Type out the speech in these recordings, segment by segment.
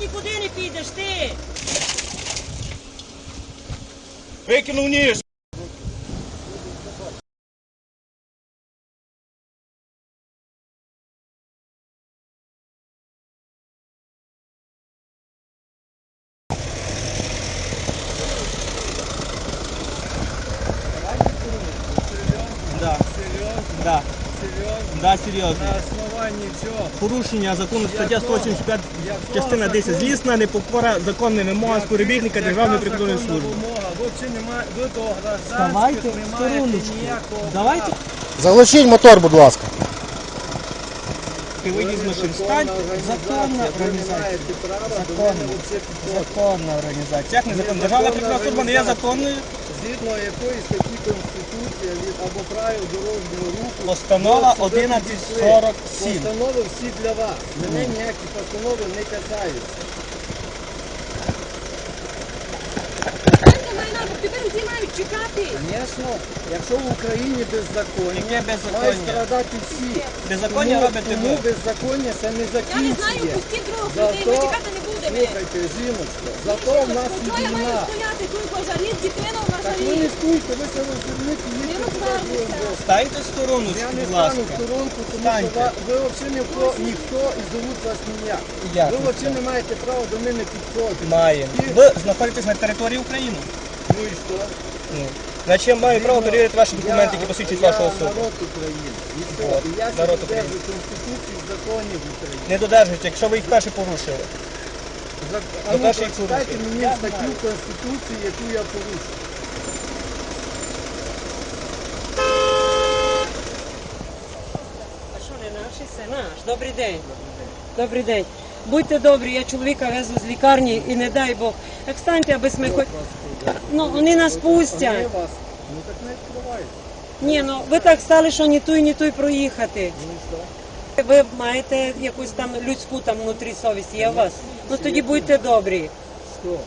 нікуди не підеш, ти. Викинув ніж. Да, серйозно. На основанні чого? Порушення закону стаття 185, частина 10. Злісна непокора законним вимогам співробітника Державної прикордонної служби. Ви до Давайте гражданських в не маєте стороночку. ніякого Давайте. Заглушіть мотор, будь ласка. Ти вийди з машин, встань. Законна організація. права Законна. Законна організація. Як не? Державна прикордонна служба не є законною. Згідно якої статті Конституції від або правил дорожнього руху. Постанова ви сюди 1147. підійшли. Постанови всі для вас. Мене ніякі постанови не касаються. Тепер усі мають чекати. Звісно, якщо в Україні беззаконня, Яке мають страдати всі. Беззаконня Тому- робите Тому ви. беззаконня це не Я не знаю, закінчує. пусті другу людей, ми чекати не будемо. Слухайте, жіночко, зато в нас Що я маю війна. стояти тут пожарі, дитину на ви не це другим Станьте в сторону, Я не будь стану в ласка. сторонку, тому Станьте. що ва- ви взагалі ніхто, ніхто і зовуть вас ніяк. Як Ви взагалі не маєте права до мене підходити. Має. І- Ви знаходитесь на території України. Ну і що? Ну. Значить, я маю право перевірити ваші документи, які Я- посвідчують я вашу особу. народ України. І все. От, І я народ додержу Конституції, законів України. Не додержуйте, якщо ви їх перші порушили. За- А Ну, прочитайте мені статтю Конституції, яку я порушив. А що не наш? Це наш. Добрий день. Добрий день. Будьте добрі, я чоловіка везу з лікарні і не дай Бог. Так станьте, аби ми хоч... Ну, вони нас пустять. Ну так не відкривайте. Ні, ну ви так стали, що ні той, ні той проїхати. Ну? Ви маєте якусь там людську там внутрі совість, є у вас? Ну тоді будьте добрі. Що?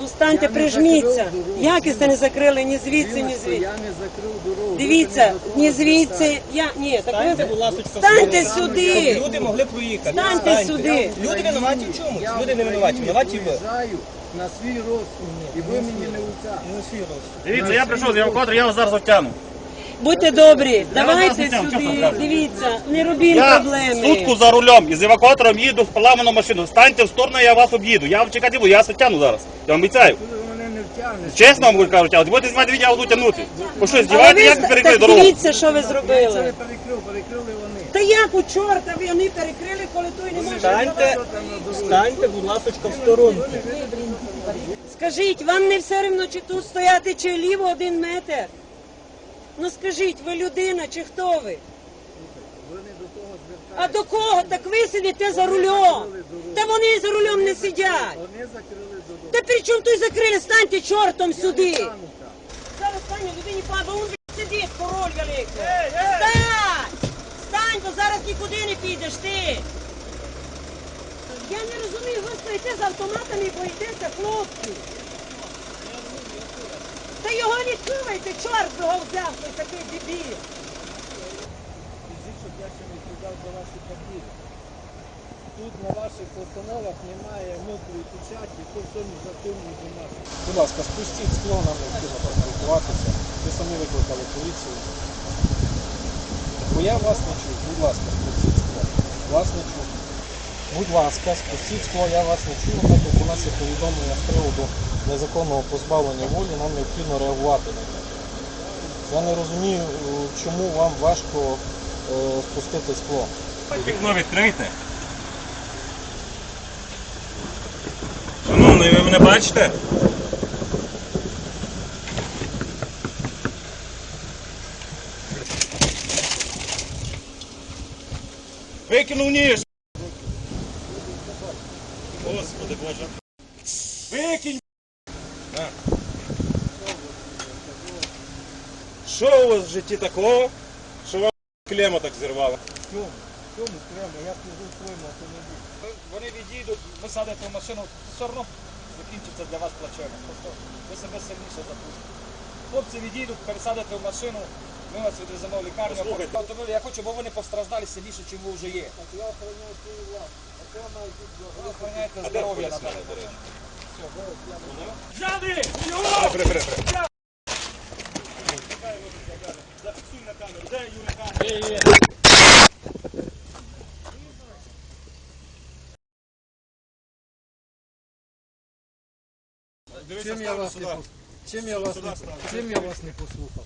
Ну станьте, прижміться. Як це не закрили ні звідси, ні звідси? Я не закрив дорогу. Ви Дивіться, ні звідси, я ні, так Станьте, ви будь ласка, станьте сюди. Щоб люди могли проїхати. Станьте сюди. Люди винуваті в чомусь. Люди не винуваті. Винуваті ви. проїжджаю на свій розсуд, і ви мені не уця. Дивіться, я прийшов з евакуатора, я вас зараз затягну. Будьте добрі, давайте сюди. Дивіться, не робіть Я проблеми. сутку за рулем і з евакуатором їду в поламану машину. Станьте в сторону, я вас об'їду. Я вам чекати буду, я вас затягну зараз. Я вам обіцяю. Не. Чесно вам кажу, тягнути. Будете знімати відео, я буду тягнути. Ви що, Але здіваєте, ви як ви перекрили так дорогу? дивіться, що ви Я це зробили. не перекрив, перекрили вони. Та як у чорта ви вони перекрили, коли той не може. Станьте, станьте, будь ласка, в сторону. Скажіть, вам не все рівно, чи тут стояти, чи ліво один метр? Ну скажіть, ви людина чи хто ви? Ви не до того звертаєте. А до кого? Так ви сидите за рулем. Та вони за рулем не сидять. Вони закрили дорогу. Та при чому тут закрили? Станьте чортом сюди. Стану. Зараз стане людині падає, он блядь, сидить, король великий. Стань! Стань, бо зараз нікуди не підеш ти. Я не розумію, ви стоїте з автоматами і боїтеся, хлопці. Не чувайте, чорт його взяв, той такий дебіл. Скажіть, щоб я ще не відповідав за ваші папіри. Тут на ваших постановах немає мокрої печаті, то все незаконні бумаги. Будь ласка, спустіть скло, нам необхідно поспілкуватися. Ви самі викликали поліцію. Бо я вас не чую. Будь ласка, спустіть скло. Вас не чую. Будь ласка, спустіть скло, я вас не чую, так як у нас є повідомлення з приводу незаконного позбавлення волі, нам необхідно реагувати на це. Я не розумію, е, чому вам важко е, спустити скло. Вікно відкрийте. Шановний, ви мене бачите? Викинув ніж. Господи Боже. Викинь. Що у вас в житті такого, що вам клема так зірвала? Чому? Чому прямо? Я служу в своєму автомобілі. Вони відійдуть, ви садите в машину, все одно закінчиться для вас плачевно. Просто ви себе сильніше запустите. Хлопці відійдуть, пересадите в машину, ми вас відвеземо в лікарню. Послухайте. Автомобіль, Я хочу, бо вони постраждали сильніше, чим ви вже є. Я охороняю свою власність. Охороняйте здоров'я на даний момент. Взяли! Зафіксуй на камеру. Де Юрій камера? Чим я вас не пос- чим я вас не- чим я вас не послухав?